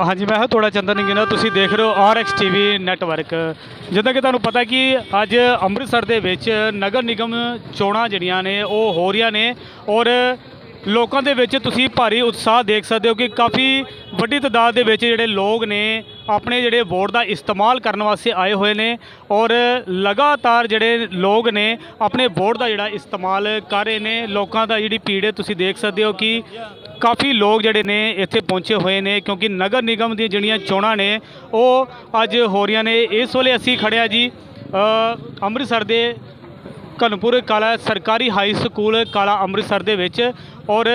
ਹਾਂਜੀ, ਮੈਂ ਹਾਂ ਥੋੜਾ ਚੰਦਨ ਗਿਨਾ ਤੁਸੀਂ ਦੇਖ ਰਹੇ ਹੋ ਆਰਐਕਸ ਟੀਵੀ ਨੈਟਵਰਕ ਜਿੱਦਾਂ ਕਿ ਤੁਹਾਨੂੰ ਪਤਾ ਕਿ ਅੱਜ ਅੰਮ੍ਰਿਤਸਰ ਦੇ ਵਿੱਚ ਨਗਰ ਨਿਗਮ ਚੋਣਾਂ ਜਿਹੜੀਆਂ ਨੇ, ਉਹ ਹੋ ਰਹੀਆਂ ਨੇ ਔਰ ਲੋਕਾਂ ਦੇ ਵਿੱਚ ਤੁਸੀਂ ਭਾਰੀ ਉਤਸ਼ਾਹ ਦੇਖ ਸਕਦੇ ਹੋ ਕਿ ਕਾਫੀ ਵੱਡੀ ਤਾਦਾਦ ਦੇ ਵਿੱਚ ਜਿਹੜੇ ਲੋਕ ਨੇ, ਆਪਣੇ ਜਿਹੜੇ ਵੋਟ ਦਾ ਇਸਤੇਮਾਲ ਕਰਨ ਵਾਸਤੇ ਆਏ ਹੋਏ ਨੇ ਔਰ ਲਗਾਤਾਰ ਜਿਹੜੇ ਲੋਕ ਨੇ, ਆਪਣੇ ਵੋਟ ਦਾ ਜਿਹੜਾ ਇਸਤੇਮਾਲ ਕਰ ਰਹੇ ਨੇ। ਲੋਕਾਂ ਦਾ ਜਿਹੜੀ ਭੀੜ ਹੈ, ਤੁਸੀਂ ਦੇਖ ਸਕਦੇ ਹੋ ਕਿ ਕਾਫੀ ਲੋਕ ਜਿਹੜੇ ਨੇ ਇੱਥੇ ਪਹੁੰਚੇ ਹੋਏ ਨੇ ਕਿਉਂਕਿ ਨਗਰ ਨਿਗਮ ਦੀਆਂ ਜਿਹੜੀਆਂ ਚੋਣਾਂ ਨੇ, ਉਹ ਅੱਜ ਹੋ ਰਹੀਆਂ ਨੇ। ਇਸ ਵੇਲੇ ਅਸੀਂ ਖੜਿਆ ਜੀ ਅੰਮ੍ਰਿਤਸਰ ਦੇ ਘਨਪੁਰ ਕਾਲਾ, ਸਰਕਾਰੀ ਹਾਈ ਸਕੂਲ ਕਾਲਾ ਅੰਮ੍ਰਿਤਸਰ ਦੇ ਵਿੱਚ। ਔਰ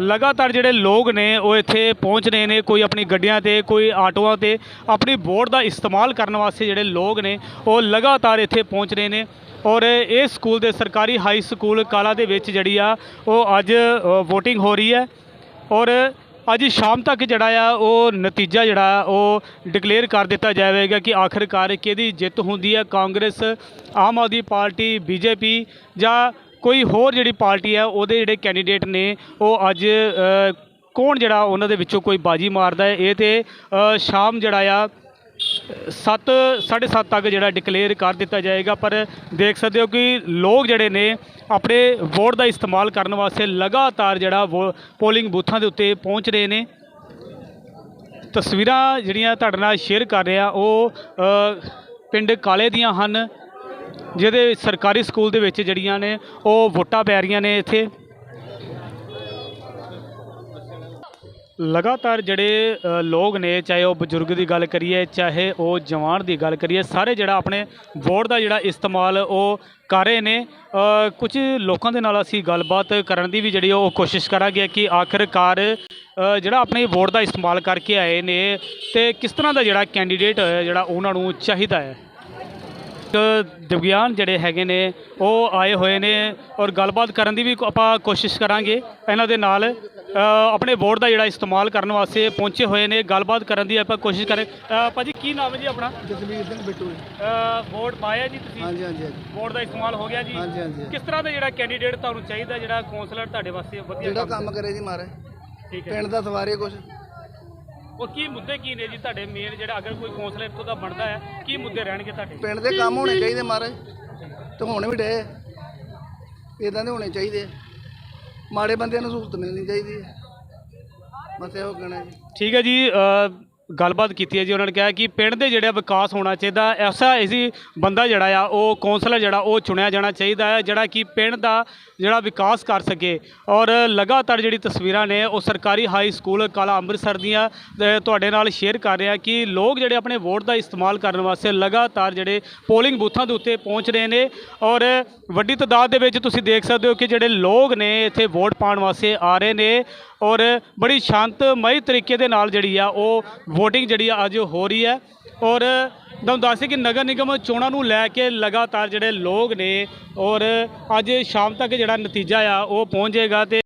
ਲਗਾਤਾਰ ਜਿਹੜੇ ਲੋਕ ਨੇ, ਉਹ ਇੱਥੇ ਪਹੁੰਚ ਰਹੇ ਨੇ, ਕੋਈ ਆਪਣੀ ਗੱਡੀਆਂ ਤੇ, ਕੋਈ ਆਟੋਆਂ ਤੇ, ਆਪਣੀ ਵੋਟ ਦਾ ਇਸਤੇਮਾਲ ਕਰਨ ਵਾਸਤੇ ਜਿਹੜੇ ਲੋਕ ਨੇ, ਉਹ ਲਗਾਤਾਰ ਇੱਥੇ ਪਹੁੰਚ ਰਹੇ ਨੇ। ਔਰ ਇਹ ਸਕੂਲ ਦੇ ਸਰਕਾਰੀ ਹਾਈ ਸਕੂਲ ਕਾਲਾ ਦੇ ਵਿੱਚ ਜਿਹੜੀ ਆ, ਉਹ ਅੱਜ VOTING ਹੋ ਰਹੀ ਹੈ। ਔਰ ਅੱਜ ਸ਼ਾਮ ਤੱਕ ਜਿਹੜਾ ਆ, ਉਹ ਨਤੀਜਾ ਜਿਹੜਾ, ਉਹ ਡਿਕਲੇਅਰ ਕਰ ਦਿੱਤਾ ਜਾਵੇਗਾ ਕਿ ਆਖਰਕਾਰ ਕਿਹਦੀ ਜਿੱਤ ਹੁੰਦੀ ਹੈ, ਕਾਂਗਰਸ, ਆਮ ਆਦਮੀ ਪਾਰਟੀ, ਬੀਜੇਪੀ ਜਾਂ ਕੋਈ ਹੋਰ ਜਿਹੜੀ ਪਾਰਟੀ ਹੈ, ਉਹਦੇ ਜਿਹੜੇ ਕੈਂਡੀਡੇਟ ਨੇ, ਉਹ ਅੱਜ ਕੌਣ ਜਿਹੜਾ, ਉਹਨਾਂ ਦੇ ਵਿੱਚੋਂ ਕੋਈ ਬਾਜੀ ਮਾਰਦਾ ਹੈ। ਇਹ ਤੇ ਸ਼ਾਮ ਜਿਹੜਾ ਆ ਸੱਤ, ਸਾਢੇ ਸੱਤ ਤੱਕ ਜਿਹੜਾ ਡਿਕਲੇਅਰ ਕਰ ਦਿੱਤਾ ਜਾਏਗਾ, ਪਰ ਦੇਖ ਸਕਦੇ ਹੋ ਕਿ ਲੋਕ ਜਿਹੜੇ ਨੇ ਆਪਣੇ ਵੋਟ ਦਾ ਇਸਤੇਮਾਲ ਕਰਨ ਵਾਸਤੇ ਲਗਾਤਾਰ ਜਿਹੜਾ ਵੋ- ਪੋਲਿੰਗ ਬੂਥਾਂ ਦੇ ਉੱਤੇ ਪਹੁੰਚ ਰਹੇ ਨੇ। ਤਸਵੀਰਾਂ ਜਿਹੜੀਆਂ ਤੁਹਾਡੇ ਨਾਲ ਸ਼ੇਅਰ ਕਰ ਰਿਹਾ, ਉਹ ਪਿੰਡ ਕਾਲੇ ਦੀਆਂ ਹਨ, ਜਿਹਦੇ ਸਰਕਾਰੀ ਸਕੂਲ ਦੇ ਵਿੱਚ ਜਿਹੜੀਆਂ ਨੇ, ਉਹ ਵੋਟਾਂ ਪੈ ਰਹੀਆਂ ਨੇ ਇੱਥੇ। ਲਗਾਤਾਰ ਜਿਹੜੇ ਲੋਕ ਨੇ ਚਾਹੇ ਉਹ ਬਜ਼ੁਰਗ ਦੀ ਗੱਲ ਕਰੀਏ ਚਾਹੇ ਉਹ ਜਵਾਨ ਦੀ ਗੱਲ ਕਰੀਏ ਸਾਰੇ ਜਿਹੜਾ ਆਪਣੇ ਵੋਟ ਦਾ ਜਿਹੜਾ ਇਸਤੇਮਾਲ ਉਹ ਕਰ ਰਹੇ ਨੇ। ਅ, ਕੁਝ ਲੋਕਾਂ ਦੇ ਨਾਲ ਅਸੀਂ ਗੱਲਬਾਤ ਕਰਨ ਦੀ ਵੀ ਜਿਹੜੀ ਉਹ ਕੋਸ਼ਿਸ਼ ਕਰਾਂਗੇ ਕਿ ਆਖਰਕਾਰ ਜਿਹੜਾ ਆਪਣੇ ਵੋਟ ਦਾ ਇਸਤੇਮਾਲ ਕਰਕੇ ਆਏ ਨੇ ਤੇ ਕਿਸ ਤਰ੍ਹਾਂ ਦਾ ਜਿਹੜਾ ਕੈਂਡੀਡੇਟ ਜਿਹੜਾ ਉਹਨਾਂ ਨੂੰ ਚਾਹੀਦਾ ਹੈ। ਦਿਵਿਆਨ ਜਿਹੜੇ ਹੈਗੇ ਨੇ ਉਹ ਆਏ ਹੋਏ ਨੇ ਔਰ ਗੱਲਬਾਤ ਕਰਨ ਦੀ ਵੀ ਆਪਾਂ ਕੋਸ਼ਿਸ਼ ਕਰਾਂਗੇ। ਇਹਨਾਂ ਦੇ ਨਾਲ ਆਪਣੇ ਵੋਟ ਦਾ ਜਿਹੜਾ ਇਸਤੇਮਾਲ ਕਰਨ ਵਾਸਤੇ ਪਹੁੰਚੇ ਹੋਏ ਨੇ। ਗੱਲਬਾਤ ਕਰਨ ਦੀ ਆਪਾਂ ਕੋਸ਼ਿਸ਼ ਕਰੇ ਭਾਜੀ ਕੀ ਨਾਮ ਹੈ ਜੀ ਆਪਣਾ? ਜਸਵੀਰ ਸਿੰਘ ਬਿੱਟੂ ਵੋਟ ਪਾਇਆ ਜੀ ਤੁਸੀਂ? ਹਾਂਜੀ ਹਾਂਜੀ ਵੋਟ ਦਾ ਇਸਤੇਮਾਲ ਹੋ ਗਿਆ ਜੀ? ਹਾਂਜੀ ਹਾਂਜੀ ਕਿਸ ਤਰ੍ਹਾਂ ਦਾ ਜਿਹੜਾ ਕੈਂਡੀਡੇਟ ਤੁਹਾਨੂੰ ਚਾਹੀਦਾ ਜਿਹੜਾ ਕੌਂਸਲਰ ਤੁਹਾਡੇ ਵਾਸਤੇ ਵਧੀਆ ਜਿਹੜਾ ਕੰਮ ਕਰੇ ਜੀ ਮਾਰੇ। ਠੀਕ ਹੈ। ਪਿੰਡ ਦਾ ਸਵਾਰੇ ਕੁਛ। ਉਹ ਕੀ ਮੁੱਦੇ ਕੀ ਨੇ ਜੀ ਤੁਹਾਡੇ ਮੇਨ ਜਿਹੜਾ ਅਗਰ ਕੋਈ ਕੌਂਸਲਰ ਇੱਥੋਂ ਦਾ ਬਣਦਾ ਹੈ ਕੀ ਮੁੱਦੇ ਰਹਿਣਗੇ ਤੁਹਾਡੇ? ਪਿੰਡ ਦੇ ਕੰਮ ਹੋਣੇ ਚਾਹੀਦੇ ਮਾਰੇ ਤੇ ਹੁਣ ਵੀ ਡੇ ਇਦਾਂ ਦੇ ਹੋਣੇ ਚਾਹੀਦੇ ਮਾੜੇ ਬੰਦਿਆਂ ਨੂੰ ਸਹੂਲਤ ਮਿਲਣੀ ਚਾਹੀਦੀ ਹੈ ਬਸ ਇਹੋ ਕਹਿਣਾ ਜੀ। ਠੀਕ ਹੈ ਜੀ ਗੱਲਬਾਤ ਕੀਤੀ ਹੈ ਜੀ, ਉਹਨਾਂ ਨੇ ਕਿਹਾ ਕਿ ਪਿੰਡ ਦੇ ਜਿਹੜਾ ਵਿਕਾਸ ਹੋਣਾ ਚਾਹੀਦਾ, ਐਸਾ ਐਸੀ ਬੰਦਾ ਜਿਹੜਾ ਆ, ਉਹ ਕੌਂਸਲਰ ਜਿਹੜਾ, ਉਹ ਚੁਣਿਆ ਜਾਣਾ ਚਾਹੀਦਾ ਹੈ, ਜਿਹੜਾ ਕਿ ਪਿੰਡ ਦਾ ਜਿਹੜਾ ਵਿਕਾਸ ਕਰ ਸਕੇ। ਔਰ ਲਗਾਤਾਰ ਜਿਹੜੀ ਤਸਵੀਰਾਂ ਨੇ, ਉਹ ਸਰਕਾਰੀ ਹਾਈ ਸਕੂਲ ਕਾਲਾ ਅੰਮ੍ਰਿਤਸਰ ਦੀਆਂ ਤੁਹਾਡੇ ਨਾਲ ਸ਼ੇਅਰ ਕਰ ਰਿਹਾ ਕਿ ਲੋਕ ਜਿਹੜੇ ਆਪਣੇ ਵੋਟ ਦਾ ਇਸਤੇਮਾਲ ਕਰਨ ਵਾਸਤੇ ਲਗਾਤਾਰ ਜਿਹੜੇ ਪੋਲਿੰਗ ਬੂਥਾਂ ਦੇ ਉੱਤੇ ਪਹੁੰਚ ਰਹੇ ਨੇ। ਔਰ ਵੱਡੀ ਤਾਦਾਦ ਦੇ ਵਿੱਚ ਤੁਸੀਂ ਦੇਖ ਸਕਦੇ ਹੋ ਕਿ ਜਿਹੜੇ ਲੋਕ ਨੇ, ਇੱਥੇ ਵੋਟ ਪਾਉਣ ਵਾਸਤੇ ਆ ਰਹੇ ਨੇ। ਔਰ ਬੜੀ ਸ਼ਾਂਤਮਈ ਤਰੀਕੇ ਦੇ ਨਾਲ ਜਿਹੜੀ ਆ ਉਹ VOTING ਜਿਹੜੀ ਆ ਅੱਜ ਹੋ ਰਹੀ ਹੈ। ਔਰ ਤੁਹਾਨੂੰ ਦੱਸੇ ਕਿ ਨਗਰ ਨਿਗਮ ਚੋਣਾਂ ਨੂੰ ਲੈ ਕੇ ਲਗਾਤਾਰ ਜਿਹੜੇ ਲੋਕ ਨੇ ਔਰ ਅੱਜ ਸ਼ਾਮ ਤੱਕ ਜਿਹੜਾ ਨਤੀਜਾ ਆ ਉਹ ਪਹੁੰਚ ਜਾਏਗਾ ਤੇ